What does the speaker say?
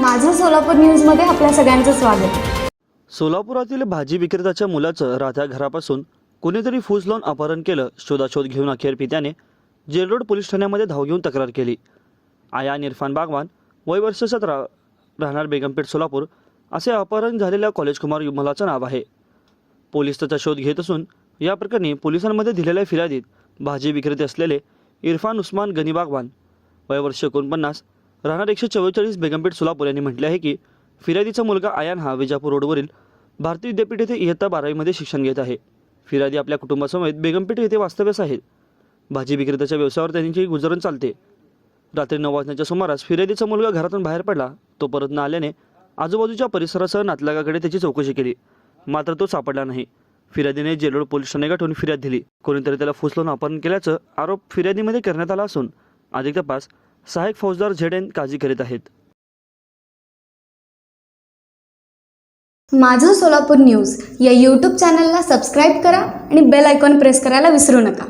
माझं सोलापूर न्यूजमध्ये आपल्या सगळ्यांचं स्वागत. सोलापुरातील भाजी विक्रेत्याच्या मुलाचं राहत्या घरापासून कोणीतरी फूस लावून अपहरण केलं शोधाशोध घेऊन अखेर पित्याने जेलरोड पोलीस ठाण्यामध्ये धाव घेऊन तक्रार केली. आया इरफान बागवान वय वर्ष सतरा राहणार बेगमपेठ सोलापूर असे अपहरण झालेल्या कॉलेजकुमार मुलाचं नाव आहे. पोलीस त्याचा शोध घेत असून या प्रकरणी पोलिसांमध्ये दिलेल्या फिर्यादीत भाजी विक्रेते असलेले इरफान उस्मान गनी बागवान वय वर्ष एकोणपन्नास राहणार एकशे चव्वेचाळीस बेगमपेठ सोलापूर यांनी म्हटले आहे की फिर्यादीचा मुलगा आयान हा विजापूर रोडवरील भारतीय विद्यापीठ येथे इयत्ता बारावीमध्ये शिक्षण घेत आहे. फिर्यादी आपल्या कुटुंबासमेत बेगमपेठ येथे वास्तव्यास आहेत. भाजी विक्रेत्याच्या व्यवसायावर त्यांची गुजरण चालते. रात्री नऊ वाजण्याच्या सुमारास फिर्यादीचा मुलगा घरातून बाहेर पडला. तो परत न आल्याने आजूबाजूच्या परिसरासह नातलगाकडे त्याची चौकशी केली. मात्र तो सापडला नाही. फिर्यादीने जेलोड पोलीस ठाणे गाठून फिर्याद दिली. कोणीतरी त्याला फुसलून अपहरण केल्याचं आरोप फिर्यादीमध्ये करण्यात आला असून अधिक तपास सहाय्यक फौजदार झेडेन काळजी करीत आहेत. माझं सोलापूर न्यूज या यूट्यूब चॅनलला सबस्क्राईब करा आणि बेल आयकॉन प्रेस करायला विसरू नका.